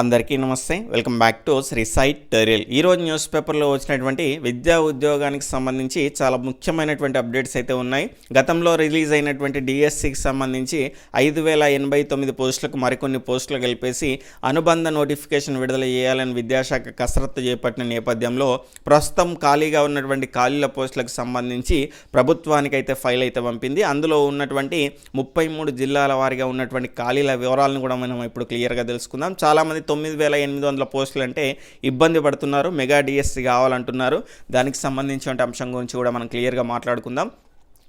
అందరికీ నమస్తే. Welcome back to Shri సైట్ టెరియల్ ఈరోజు న్యూస్ పేపర్లో వచ్చినటువంటి విద్యా ఉద్యోగానికి సంబంధించి చాలా ముఖ్యమైనటువంటి అప్డేట్స్ అయితే ఉన్నాయి. గతంలో రిలీజ్ అయినటువంటి డిఎస్సికి సంబంధించి ఐదు వేల ఎనభై తొమ్మిది పోస్టులకు మరికొన్ని పోస్టులు కలిపేసి అనుబంధ నోటిఫికేషన్ విడుదల చేయాలని విద్యాశాఖ కసరత్తు చేపట్టిన నేపథ్యంలో ప్రస్తుతం ఖాళీగా ఉన్నటువంటి ఖాళీల పోస్టులకు సంబంధించి ప్రభుత్వానికి అయితే ఫైల్ అయితే పంపింది. అందులో ఉన్నటువంటి ముప్పై మూడు జిల్లాల వారిగా ఉన్నటువంటి ఖాళీల వివరాలను కూడా మనం ఇప్పుడు క్లియర్గా తెలుసుకుందాం. చాలామంది తొమ్మిది వేల ఎనిమిది వందల పోస్టులు అంటే ఇబ్బంది పడుతున్నారు. మెగా డిఎస్సి కావాలంటున్నారు. దానికి సంబంధించిన అంశం గురించి కూడా మనం క్లియర్గా మాట్లాడుకుందాం.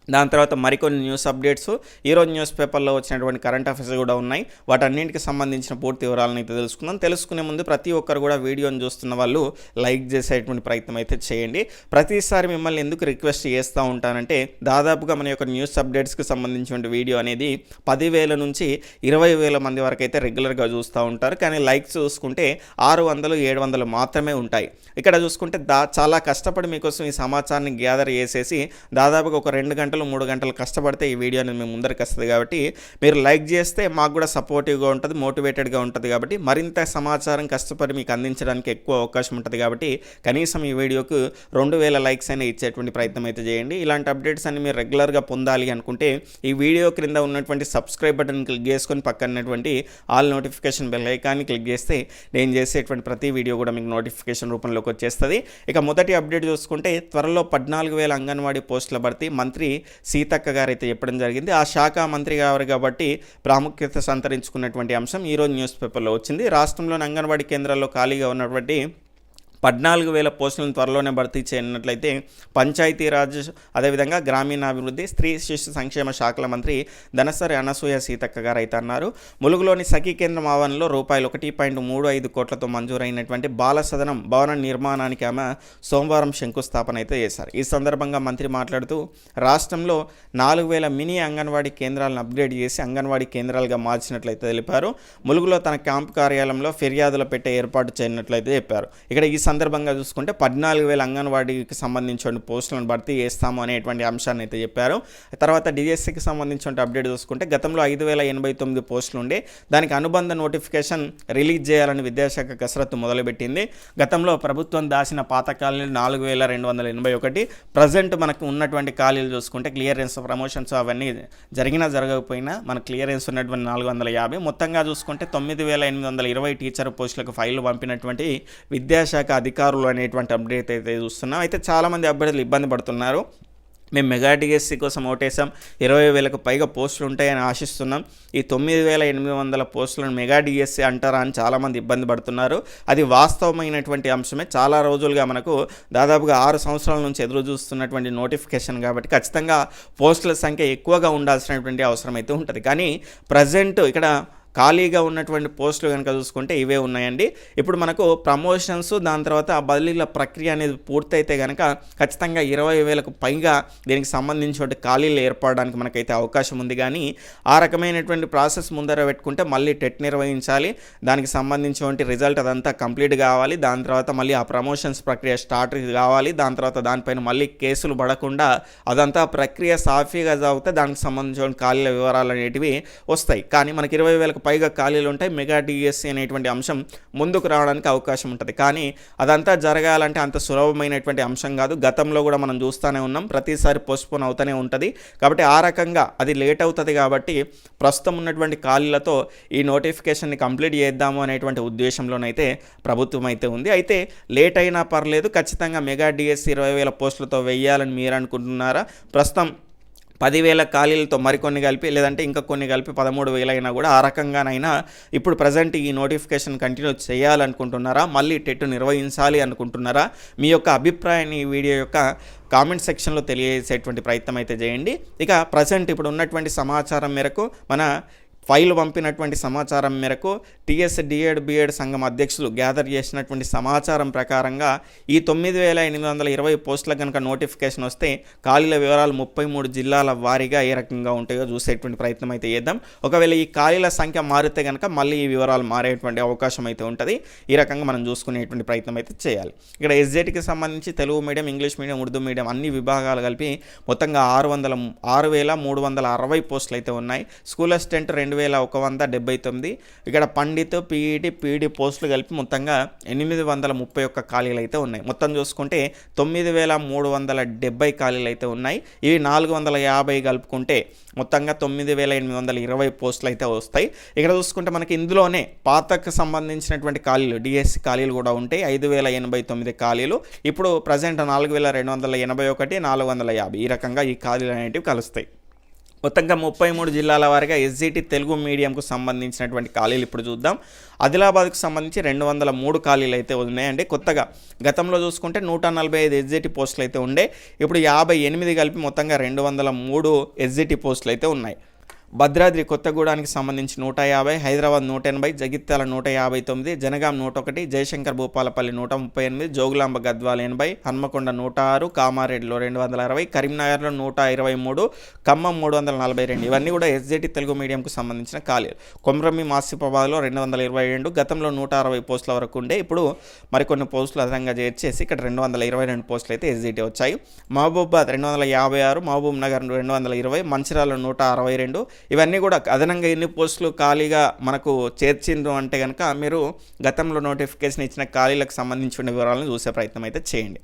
దాని తర్వాత మరికొన్ని న్యూస్ అప్డేట్స్. ఈరోజు న్యూస్ పేపర్లో వచ్చినటువంటి కరెంట్ అఫైర్స్ కూడా ఉన్నాయి. వాటన్నింటికి సంబంధించిన పూర్తి వివరాలను అయితే తెలుసుకుందాం. తెలుసుకునే ముందు ప్రతి ఒక్కరు కూడా వీడియోని చూస్తున్న వాళ్ళు లైక్ చేసేటువంటి ప్రయత్నం అయితే చేయండి. ప్రతిసారి మిమ్మల్ని ఎందుకు రిక్వెస్ట్ చేస్తూ ఉంటానంటే దాదాపుగా మన యొక్క న్యూస్ అప్డేట్స్కి సంబంధించిన వీడియో అనేది పదివేల నుంచి ఇరవై వేల మంది వరకు అయితే రెగ్యులర్గా చూస్తూ ఉంటారు. కానీ లైక్స్ చూసుకుంటే ఆరు వందలు ఏడు వందలు మాత్రమే ఉంటాయి. ఇక్కడ చూసుకుంటే దా చాలా కష్టపడి మీకోసం ఈ సమాచారాన్ని గ్యాదర్ చేసేసి దాదాపుగా ఒక రెండు గంటలు గంటలు మూడు గంటలు కష్టపడితే ఈ వీడియో అనేది మేము ముందరికి వస్తుంది కాబట్టి మీరు లైక్ చేస్తే మాకు కూడా సపోర్టివ్గా ఉంటుంది మోటివేటెడ్గా ఉంటుంది కాబట్టి మరింత సమాచారం కష్టపడి మీకు అందించడానికి ఎక్కువ అవకాశం ఉంటుంది కాబట్టి కనీసం ఈ వీడియోకు రెండు వేల లైక్స్ అయినా ఇచ్చేటువంటి ప్రయత్నం అయితే చేయండి. ఇలాంటి అప్డేట్స్ అన్ని మీరు రెగ్యులర్గా పొందాలి అనుకుంటే ఈ వీడియో క్రింద ఉన్నటువంటి సబ్స్క్రైబ్ బటన్ క్లిక్ చేసుకొని పక్కనటువంటి ఆల్ నోటిఫికేషన్ బెల్ ఐకాన్ని క్లిక్ చేస్తే నేను చేసేటువంటి ప్రతి వీడియో కూడా మీకు నోటిఫికేషన్ రూపంలోకి వచ్చేస్తుంది. ఇక మొదటి అప్డేట్ చూసుకుంటే త్వరలో పద్నాలుగు వేల అంగన్వాడీ పోస్టుల భర్తీ మంత్రి సీతక్క గారు అయితే చెప్పడం జరిగింది. ఆ శాఖ మంత్రి గారు కాబట్టి ప్రాముఖ్యత సంతరించుకున్నటువంటి అంశం ఈరోజు న్యూస్ పేపర్లో వచ్చింది. రాష్ట్రంలోని అంగన్వాడీ కేంద్రాల్లో ఖాళీగా ఉన్నటువంటి పద్నాలుగు వేల పోస్టులను త్వరలోనే భర్తీ చేయనట్లయితే పంచాయతీరాజ్ అదేవిధంగా గ్రామీణాభివృద్ధి స్త్రీ శిశు సంక్షేమ శాఖల మంత్రి ధనసరి అనసూయ సీతక్క గారు అయితే అన్నారు ములుగులోని సఖీ కేంద్రం ఆవరణలో రూపాయలు ఒకటి పాయింట్ మూడు ఐదు కోట్లతో మంజూరైనటువంటి బాల సదనం భవన నిర్మాణానికి ఆమె సోమవారం శంకుస్థాపన అయితే చేశారు. ఈ సందర్భంగా మంత్రి మాట్లాడుతూ రాష్ట్రంలో నాలుగు వేల మినీ అంగన్వాడీ కేంద్రాలను అప్గ్రేడ్ చేసి అంగన్వాడీ కేంద్రాలుగా మార్చినట్లయితే తెలిపారు. ములుగులో తన క్యాంపు కార్యాలయంలో ఫిర్యాదులు పెట్టే ఏర్పాటు చేయనట్లయితే చెప్పారు. ఇక్కడ ఈ సందర్భంగా చూసుకుంటే పద్నాలుగు వేల అంగన్వాడీకి సంబంధించిన పోస్టులను భర్తీ చేస్తాము అనేటువంటి అంశాన్ని అయితే చెప్పారు. తర్వాత డిఎస్సికి సంబంధించిన అప్డేట్ చూసుకుంటే గతంలో ఐదు వేల ఎనభై తొమ్మిది పోస్టులు ఉండే దానికి అనుబంధ నోటిఫికేషన్ రిలీజ్ చేయాలని విద్యాశాఖ కసరత్తు మొదలుపెట్టింది. గతంలో ప్రభుత్వం దాచిన పాత ఖాళీలు నాలుగు వేల రెండు వందల ఎనభై ఒకటి. ప్రజెంట్ మనకు ఉన్నటువంటి ఖాళీలు చూసుకుంటే క్లియరెన్స్ ప్రమోషన్స్ అవన్నీ జరిగినా జరగకపోయినా మన క్లియరెన్స్ ఉన్నటువంటి నాలుగు వందల యాభై. మొత్తంగా చూసుకుంటే తొమ్మిది వేల ఎనిమిది వందల ఇరవై టీచర్ పోస్టులకు ఫైళ్ళు పంపినటువంటి విద్యాశాఖ అధికారులు అనేటువంటి అప్డేట్ అయితే చూస్తున్నాం. అయితే చాలామంది అభ్యర్థులు ఇబ్బంది పడుతున్నారు. మేము మెగా డిఎస్సి కోసం ఓటేసాం ఇరవై వేలకు పైగా పోస్టులు ఉంటాయని ఆశిస్తున్నాం. ఈ తొమ్మిది వేల ఎనిమిది వందల పోస్టులను మెగా డిఎస్సి అంటారా అని చాలామంది ఇబ్బంది పడుతున్నారు. అది వాస్తవమైనటువంటి అంశమే. చాలా రోజులుగా మనకు దాదాపుగా ఆరు సంవత్సరాల నుంచి ఎదురు చూస్తున్నటువంటి నోటిఫికేషన్ కాబట్టి ఖచ్చితంగా పోస్టుల సంఖ్య ఎక్కువగా ఉండాల్సినటువంటి అవసరం అయితే ఉంటుంది. కానీ ప్రజెంట్ ఇక్కడ ఖాళీగా ఉన్నటువంటి పోస్టులు కనుక చూసుకుంటే ఇవే ఉన్నాయండి. ఇప్పుడు మనకు ప్రమోషన్స్ దాని తర్వాత ఆ బదిలీల ప్రక్రియ అనేది పూర్తయితే కనుక ఖచ్చితంగా ఇరవై వేలకు పైగా దీనికి సంబంధించిన ఖాళీలు ఏర్పడడానికి మనకైతే అవకాశం ఉంది. కానీ ఆ రకమైనటువంటి ప్రాసెస్ ముందర పెట్టుకుంటే మళ్ళీ టెట్ నిర్వహించాలి. దానికి సంబంధించినటువంటి రిజల్ట్ అదంతా కంప్లీట్ కావాలి. దాని తర్వాత మళ్ళీ ఆ ప్రమోషన్స్ ప్రక్రియ స్టార్ట్ కావాలి. దాని తర్వాత దానిపైన మళ్ళీ కేసులు పడకుండా అదంతా ప్రక్రియ సాఫీగా సాగితే దానికి సంబంధించిన ఖాళీల వివరాలు అనేటివి వస్తాయి. కానీ మనకి ఇరవై వేలకు పైగా ఖాళీలు ఉంటాయి. మెగా డిఎస్సి అనేటువంటి అంశం ముందుకు రావడానికి అవకాశం ఉంటుంది. కానీ అదంతా జరగాలంటే అంత సులభమైనటువంటి అంశం కాదు. గతంలో కూడా మనం చూస్తూనే ఉన్నాం. ప్రతిసారి పోస్ట్పోన్ అవుతూనే ఉంటుంది. కాబట్టి ఆ రకంగా అది లేట్ అవుతుంది కాబట్టి ప్రస్తుతం ఉన్నటువంటి ఖాళీలతో ఈ నోటిఫికేషన్ని కంప్లీట్ చేద్దాము అనేటువంటి ఉద్దేశంలోనైతే ప్రభుత్వం అయితే ఉంది. అయితే లేట్ అయినా పర్లేదు. ఖచ్చితంగా మెగా డిఎస్సి ఇరవై వేల పోస్టులతో వెయ్యాలని మీరు అనుకుంటున్నారా? ప్రస్తుతం పదివేల ఖాళీలతో మరికొన్ని కలిపి లేదంటే ఇంకా కొన్ని కలిపి పదమూడు వేలైనా కూడా ఆ రకంగానైనా ఇప్పుడు ప్రజెంట్ ఈ నోటిఫికేషన్ కంటిన్యూ చేయాలనుకుంటున్నారా? మళ్ళీ టెట్ నిర్వహించాలి అనుకుంటున్నారా? మీ యొక్క అభిప్రాయాన్ని ఈ వీడియో యొక్క కామెంట్ సెక్షన్లో తెలియజేసేటువంటి ప్రయత్నం అయితే చేయండి. ఇక ప్రజెంట్ ఇప్పుడు ఉన్నటువంటి సమాచారం మేరకు మన ఫైల్ పంపినటువంటి సమాచారం మేరకు టీఎస్ డిఎడ్ బిఎడ్ సంఘం అధ్యక్షులు గ్యాదర్ చేసినటువంటి సమాచారం ప్రకారంగా ఈ తొమ్మిది వేల ఎనిమిది వందల ఇరవై పోస్టుల కనుక నోటిఫికేషన్ వస్తే ఖాళీల వివరాలు ముప్పై మూడు జిల్లాల వారీగా ఏ రకంగా ఉంటాయో చూసేటువంటి ప్రయత్నం అయితే చేద్దాం. ఒకవేళ ఈ ఖాళీల సంఖ్య మారితే కనుక మళ్ళీ ఈ వివరాలు మారేటువంటి అవకాశం అయితే ఉంటుంది. ఈ రకంగా మనం చూసుకునేటువంటి ప్రయత్నం అయితే చేయాలి. ఇక్కడ ఎస్జెట్కి సంబంధించి Telugu medium English medium Urdu medium అన్ని విభాగాలు కలిపి మొత్తంగా ఆరు వందల ఆరు వేల మూడు వందల అరవై పోస్టులు అయితే ఉన్నాయి. స్కూల్ అసిస్టెంట్ రెండు రెండు వేల ఒక వంద డెబ్బై తొమ్మిది. ఇక్కడ పండిత్ పీఈడి పీఈడి పోస్టులు కలిపి మొత్తంగా ఎనిమిది వందల ముప్పై ఒక్క ఖాళీలు అయితే ఉన్నాయి. మొత్తం చూసుకుంటే తొమ్మిది వేల మూడు వందల డెబ్బై ఖాళీలు అయితే ఉన్నాయి. ఇవి నాలుగు వందల యాభై కలుపుకుంటే మొత్తంగా తొమ్మిది వేల ఎనిమిది వందల ఇరవై పోస్టులు అయితే వస్తాయి. ఇక్కడ చూసుకుంటే మనకి ఇందులోనే పాతకు సంబంధించినటువంటి ఖాళీలు డిఎస్సి ఖాళీలు కూడా ఉంటాయి. ఐదు వేల ఎనభై తొమ్మిది ఖాళీలు. ఇప్పుడు ప్రజెంట్ నాలుగు వేల రెండు వందల ఎనభై ఒకటి నాలుగు వందల యాభై ఈ రకంగా ఈ ఖాళీలు అనేటివి కలుస్తాయి. మొత్తంగా ముప్పై మూడు జిల్లాల వారిగా ఎస్జిటి తెలుగు మీడియంకు సంబంధించినటువంటి ఖాళీలు ఇప్పుడు చూద్దాం. ఆదిలాబాద్కు సంబంధించి రెండు వందల మూడు ఖాళీలు అయితే ఉన్నాయండి. కొత్తగా గతంలో చూసుకుంటే నూట నలభై ఐదు ఎస్జిటి పోస్టులు అయితే ఉండే. ఇప్పుడు యాభై ఎనిమిది కలిపి మొత్తంగా రెండు వందల మూడు ఎస్జిటి పోస్టులు అయితే ఉన్నాయి. భద్రాద్రి కొత్తగూడానికి సంబంధించి నూట యాభై హైదరాబాద్ నూట ఎనభై జగిత్యాల నూట యాభై తొమ్మిది జనగాం నూట ఒకటి జయశంకర్ భూపాలపల్లి నూట ముప్పై ఎనిమిది జోగులాంబ గద్వాల ఎనభై హన్మకొండ నూట ఆరు కామారెడ్డిలో రెండు వందల అరవై కరీంనగర్లో నూట ఇరవై మూడు ఖమ్మం మూడు వందల నలభై రెండు. ఇవన్నీ కూడా ఎస్జేటి తెలుగు మీడియంకు సంబంధించిన ఖాళీలు. కొమ్రమి మాసిఫాబాద్లో రెండు వందల ఇరవై రెండు గతంలో నూట అరవై పోస్టుల వరకు ఉండే. ఇప్పుడు మరికొన్ని పోస్టులు అదనంగా చేర్చేసి ఇక్కడ రెండు వందల ఇరవై రెండు పోస్టులు అయితే ఎస్జిటి వచ్చాయి. మహబూబాద్ రెండు వందల యాభై ఆరు మహబూబ్ నగర్ రెండు వందల ఇరవై మంచిర్యాల నూట అరవై రెండు ఇవన్నీ కూడా అదనంగా ఎన్ని పోస్టులు ఖాళీగా మనకు చేర్చిండ్రు అంటే కనుక మీరు గతంలో నోటిఫికేషన్ ఇచ్చిన ఖాళీలకు సంబంధించిన వివరాలను చూసే ప్రయత్నం అయితే చేయండి.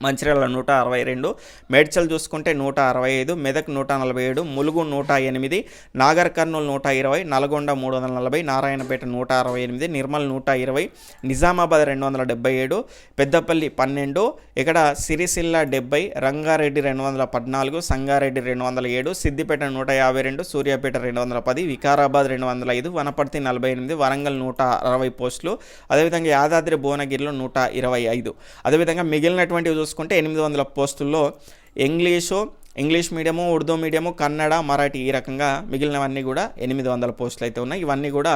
మంచిర్యాల నూట అరవై రెండు మేడ్చల్ చూసుకుంటే నూట అరవై ఐదు మెదక్ నూట నలభై ఏడు ములుగు నూట ఎనిమిది నాగర్ కర్నూలు నూట ఇరవై నల్గొండ మూడు వందల నలభై నారాయణపేట నూట అరవై ఎనిమిది నిర్మల్ నూట ఇరవై నిజామాబాద్ రెండు వందల డెబ్బై ఏడు పెద్దపల్లి పన్నెండు ఇక్కడ సిరిసిల్ల డెబ్బై రంగారెడ్డి రెండు వందల పద్నాలుగు సంగారెడ్డి రెండు వందల ఏడు సిద్దిపేట నూట యాభై రెండు సూర్యాపేట రెండు వందల పది వికారాబాద్ రెండు వందల ఐదు వనపర్తి నలభై ఎనిమిది వరంగల్ నూట అరవై పోస్టులు అదేవిధంగా యాదాద్రి భువనగిరిలో నూట ఇరవై ఐదు. అదేవిధంగా మిగిలినటువంటివి చూసుకుంటే ఎనిమిది వందల పోస్టుల్లో English English medium Urdu medium Kannada Marathi ఈ రకంగా మిగిలినవన్నీ కూడా ఎనిమిది వందల పోస్టులు అయితే ఉన్నాయి. ఇవన్నీ కూడా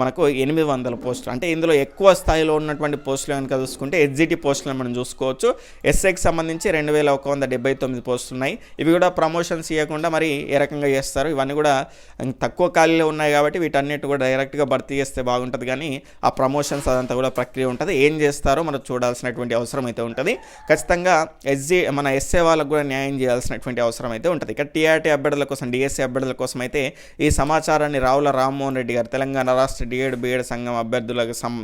మనకు ఎనిమిది వందల పోస్టులు. అంటే ఇందులో ఎక్కువ స్థాయిలో ఉన్నటువంటి పోస్టులు కనుక చూసుకుంటే ఎస్జిటి పోస్టులను మనం చూసుకోవచ్చు. ఎస్ఐకి సంబంధించి రెండు వేల ఒక వంద డెబ్బై తొమ్మిది పోస్టులు ఉన్నాయి. ఇవి కూడా ప్రమోషన్స్ ఇవ్వకుండా మరి ఏ రకంగా చేస్తారు? ఇవన్నీ కూడా తక్కువ ఖాళీలో ఉన్నాయి కాబట్టి వీటన్నిటి కూడా డైరెక్ట్గా భర్తీ చేస్తే బాగుంటుంది కానీ ఆ ప్రమోషన్స్ అదంతా కూడా ప్రక్రియ ఉంటుంది. ఏం చేస్తారో మనం చూడాల్సినటువంటి అవసరం అయితే ఉంటుంది. ఖచ్చితంగా ఎస్జి మన ఎస్ఏ వాళ్ళకు కూడా న్యాయం చేయాల్సినటువంటి అవసరం అయితే ఉంటుంది. ఇక టీఆర్టీ అభ్యర్థుల కోసం డిఎస్సీ అభ్యర్థుల కోసం అయితే ఈ సమాచారాన్ని రావుల రామ్మోహన్ రెడ్డి గారు తెలంగాణ రాష్ట్ర డిఎడ్ బిఎడ్ సంఘం అభ్యర్థులకు సం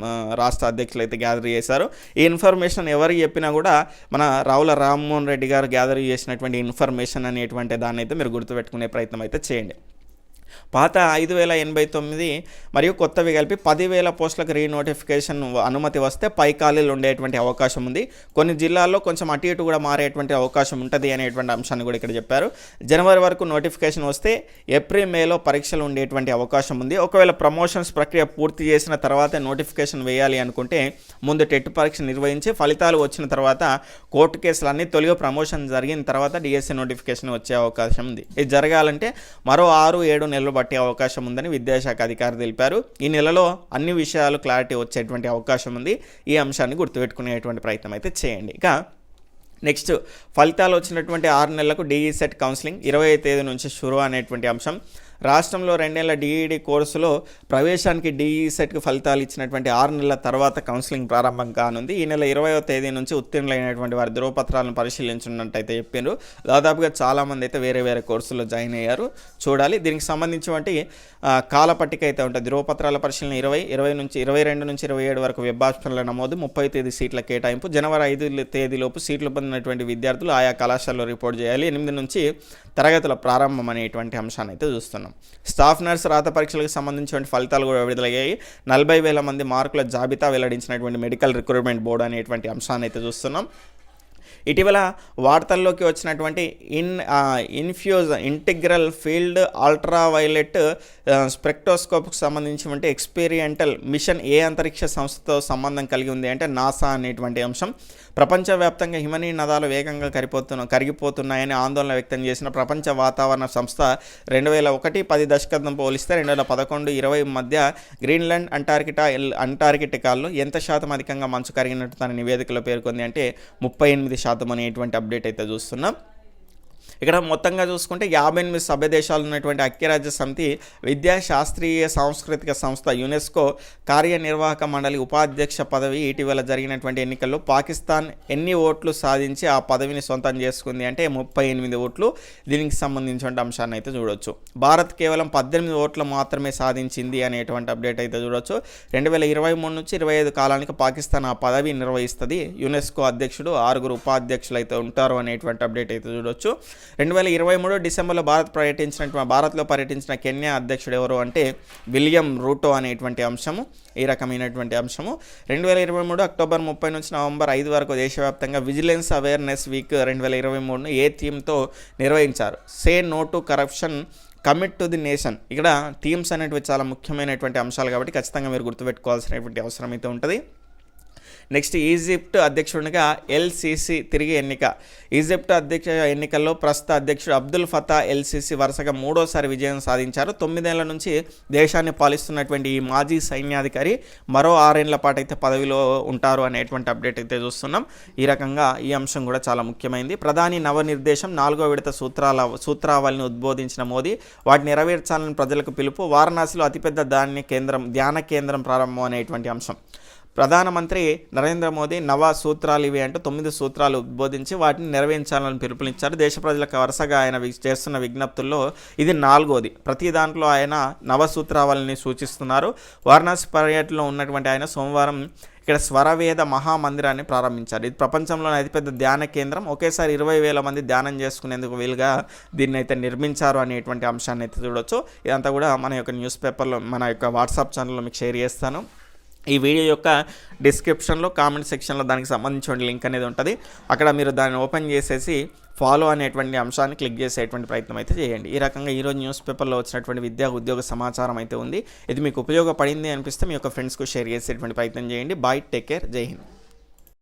రాష్ట్ర అధ్యక్షులు అయితే గ్యాదర్ చేశారు. ఈ ఇన్ఫర్మేషన్ ఎవరికి చెప్పినా కూడా మన రావుల రామ్మోహన్ రెడ్డి గారు గ్యాదర్ చేసినటువంటి ఇన్ఫర్మేషన్ అనేటువంటి దాన్ని అయితే మీరు గుర్తుపెట్టుకునే ప్రయత్నం అయితే చేయండి. పాత ఐదు వేల ఎనభై తొమ్మిది మరియు కొత్తవి కలిపి పదివేల పోస్టులకు రీనోటిఫికేషన్ అనుమతి వస్తే పై ఖాళీలు ఉండేటువంటి అవకాశం ఉంది. కొన్ని జిల్లాల్లో కొంచెం అటు ఇటు కూడా మారేటువంటి అవకాశం ఉంటుంది అనేటువంటి అంశాన్ని కూడా ఇక్కడ చెప్పారు. జనవరి వరకు నోటిఫికేషన్ వస్తే ఏప్రిల్ మేలో పరీక్షలు ఉండేటువంటి అవకాశం ఉంది. ఒకవేళ ప్రమోషన్స్ ప్రక్రియ పూర్తి చేసిన తర్వాత నోటిఫికేషన్ వేయాలి అనుకుంటే ముందు టెట్ పరీక్ష నిర్వహించి ఫలితాలు వచ్చిన తర్వాత కోర్టు కేసులు తొలిగా ప్రమోషన్ జరిగిన తర్వాత డిఎస్సి నోటిఫికేషన్ వచ్చే అవకాశం ఉంది. ఇది జరగాలంటే మరో ఆరు ఏడు నెలలు పట్టే అవకాశం ఉందని విద్యాశాఖ అధికారి తెలిపారు. ఈ నెలలో అన్ని విషయాలు క్లారిటీ వచ్చేటువంటి అవకాశం ఉంది. ఈ అంశాన్ని గుర్తుపెట్టుకునేటువంటి ప్రయత్నం అయితే చేయండి. ఇక నెక్స్ట్ ఫలితాలు వచ్చినటువంటి ఆరు నెలలకు డిఈసెట్ కౌన్సిలింగ్ ఇరవై తేదీ నుంచి షురు అనేటువంటి అంశం. రాష్ట్రంలో రెండేళ్ళ డిఈడి కోర్సులో ప్రవేశానికి డిఈ సెట్కి ఫలితాలు ఇచ్చినటువంటి ఆరు నెలల తర్వాత కౌన్సిలింగ్ ప్రారంభం కానుంది. ఈ నెల ఇరవయో తేదీ నుంచి ఉత్తీర్ణులైనటువంటి వారి ధృవపత్రాలను పరిశీలించున్నట్టయితే చెప్పారు దాదాపుగా చాలామంది అయితే వేరే వేరే కోర్సుల్లో జాయిన్ అయ్యారు. చూడాలి. దీనికి సంబంధించినటువంటి కాల పట్టిక అయితే ఉంటుంది. ధృవపత్రాల పరిశీలన ఇరవై ఇరవై నుంచి ఇరవై రెండు నుంచి ఇరవై ఏడు వరకు వెబ్ ఆప్షన్ల నమోదు ముప్పై తేదీ సీట్ల కేటాయింపు జనవరి ఐదు తేదీలోపు సీట్లు పొందినటువంటి విద్యార్థులు ఆయా కళాశాలలో రిపోర్ట్ చేయాలి. ఎనిమిది నుంచి తరగతుల ప్రారంభం అనేటువంటి అంశాన్ని అయితే చూస్తున్నాం. స్టాఫ్ నర్స్ రాత పరీక్షలకు సంబంధించిన ఫలితాలు కూడా విడుదలయ్యాయి. నలభై వేల మంది మార్కుల జాబితా వెల్లడించినటువంటి మెడికల్ రిక్రూట్మెంట్ బోర్డు అనేటువంటి అంశాన్ని అయితే చూస్తున్నాం. ఇటీవల వార్తల్లోకి వచ్చినటువంటి in infuse integral field ultraviolet స్పెక్టోస్కోప్కి సంబంధించినటువంటి ఎక్స్పీరియంటల్ మిషన్ ఏ అంతరిక్ష సంస్థతో సంబంధం కలిగి ఉంది అంటే నాసా అనేటువంటి అంశం. ప్రపంచవ్యాప్తంగా హిమనీ నదాలు వేగంగా కరిపోతున్న కరిగిపోతున్నాయని ఆందోళన వ్యక్తం చేసిన ప్రపంచ వాతావరణ సంస్థ రెండు వేల ఒకటి పది దశకం పోలిస్తే రెండు వేల పదకొండు ఇరవై మధ్య గ్రీన్లాండ్ అంటార్కిటా అంటార్కిటికాల్లో ఎంత శాతం అధికంగా మంచు కరిగినట్టు తన నివేదికలో పేర్కొంది అంటే ముప్పై ఎనిమిది శాతం. అనేటువంటి అప్డేట్ అయితే చూస్తున్నాం. ఇక్కడ మొత్తంగా చూసుకుంటే యాభై ఎనిమిది సభ్య దేశాలు ఉన్నటువంటి ఐక్యరాజ్య సమితి విద్యా శాస్త్రీయ సాంస్కృతిక సంస్థ యునెస్కో కార్యనిర్వాహక మండలి ఉపాధ్యక్ష పదవి ఇటీవల జరిగినటువంటి ఎన్నికల్లో పాకిస్తాన్ ఎన్ని ఓట్లు సాధించి ఆ పదవిని సొంతం చేసుకుంది అంటే ముప్పై ఎనిమిది ఓట్లు. దీనికి సంబంధించిన అంశాన్ని అయితే చూడొచ్చు. భారత్ కేవలం పద్దెనిమిది ఓట్లు మాత్రమే సాధించింది అనేటువంటి అప్డేట్ అయితే చూడొచ్చు. రెండు వేల ఇరవై మూడు నుంచి ఇరవై ఐదు కాలానికి పాకిస్తాన్ ఆ పదవి నిర్వహిస్తుంది. యునెస్కో అధ్యక్షుడు ఆరుగురు ఉపాధ్యక్షులు అయితే ఉంటారు అనేటువంటి అప్డేట్ అయితే చూడొచ్చు. రెండు వేల ఇరవై మూడు డిసెంబర్లో భారత్ పర్యటించినటువంటి భారత్లో పర్యటించిన కెన్యా అధ్యక్షుడు ఎవరు అంటే విలియం రూటో అనేటువంటి అంశము ఈ రకమైనటువంటి అంశము. రెండు వేల ఇరవై మూడు అక్టోబర్ ముప్పై నుంచి నవంబర్ ఐదు వరకు దేశవ్యాప్తంగా విజిలెన్స్ అవేర్నెస్ వీక్ రెండు వేల ఇరవై మూడును ఏ థీమ్తో నిర్వహించారు? Say no to corruption commit to the nation. ఇక్కడ థీమ్స్ అనేటివి చాలా ముఖ్యమైనటువంటి అంశాలు కాబట్టి ఖచ్చితంగా మీరు గుర్తుపెట్టుకోవాల్సినటువంటి అవసరం అయితే ఉంటుంది. నెక్స్ట్ ఈజిప్ట్ అధ్యక్షుడిగా ఎల్సిసి తిరిగి ఎన్నిక. ఈజిప్ట్ అధ్యక్ష ఎన్నికల్లో ప్రస్తుత అధ్యక్షుడు అబ్దుల్ ఫతా ఎల్సిసి వరుసగా మూడోసారి విజయం సాధించారు. తొమ్మిదేళ్ళ నుంచి దేశాన్ని పాలిస్తున్నటువంటి ఈ మాజీ సైన్యాధికారి మరో ఆరేళ్ళ పాటు అయితే పదవిలో ఉంటారు అనేటువంటి అప్డేట్ అయితే చూస్తున్నాం. ఈ రకంగా ఈ అంశం కూడా చాలా ముఖ్యమైనది ప్రధాని నవనిర్దేశం నాలుగో విడత సూత్రాల సూత్రావళిని ఉద్బోధించిన మోదీ వాటిని నెరవేర్చాలని ప్రజలకు పిలుపు వారణాసిలో అతిపెద్ద ధాన్య కేంద్రం ధ్యాన కేంద్రం ప్రారంభం అనేటువంటి అంశం. ప్రధానమంత్రి నరేంద్ర మోదీ నవ సూత్రాలు ఇవి అంటూ తొమ్మిది సూత్రాలు ఉద్బోధించి వాటిని నెరవేర్చాలని పిలుపునిచ్చారు. దేశ ప్రజలకు వరుసగా ఆయన చేస్తున్న విజ్ఞప్తుల్లో ఇది నాలుగోది. ప్రతి దాంట్లో ఆయన నవ సూత్రావళిని సూచిస్తున్నారు. వారణాసి పర్యటనలో ఉన్నటువంటి ఆయన సోమవారం ఇక్కడ స్వరవేద మహామందిరాన్ని ప్రారంభించారు. ఇది ప్రపంచంలోనే అతిపెద్ద ధ్యాన కేంద్రం. ఒకేసారి ఇరవై వేల మంది ధ్యానం చేసుకునేందుకు వీలుగా దీన్ని అయితే నిర్మించారు అనేటువంటి అంశాన్ని అయితే చూడొచ్చు. ఇదంతా కూడా మన యొక్క న్యూస్ పేపర్లో మన యొక్క వాట్సాప్ ఛానల్లో మీకు షేర్ చేస్తాను. ఈ వీడియో యొక్క డిస్క్రిప్షన్లో కామెంట్ సెక్షన్లో దానికి సంబంధించిన లింక్ అనేది ఉంటుంది. అక్కడ మీరు దాన్ని ఓపెన్ చేసేసి ఫాలో అనేటువంటి అంశాన్ని క్లిక్ చేసేటువంటి ప్రయత్నం అయితే చేయండి. ఈ రకంగా ఈరోజు న్యూస్ పేపర్లో వచ్చినటువంటి విద్యా ఉద్యోగ సమాచారం అయితే ఉంది. ఇది మీకు ఉపయోగపడింది అనిపిస్తే మీ యొక్క ఫ్రెండ్స్కు షేర్ చేసేటువంటి ప్రయత్నం చేయండి. బాయ్ టేక్ కేర్ జై హింద్.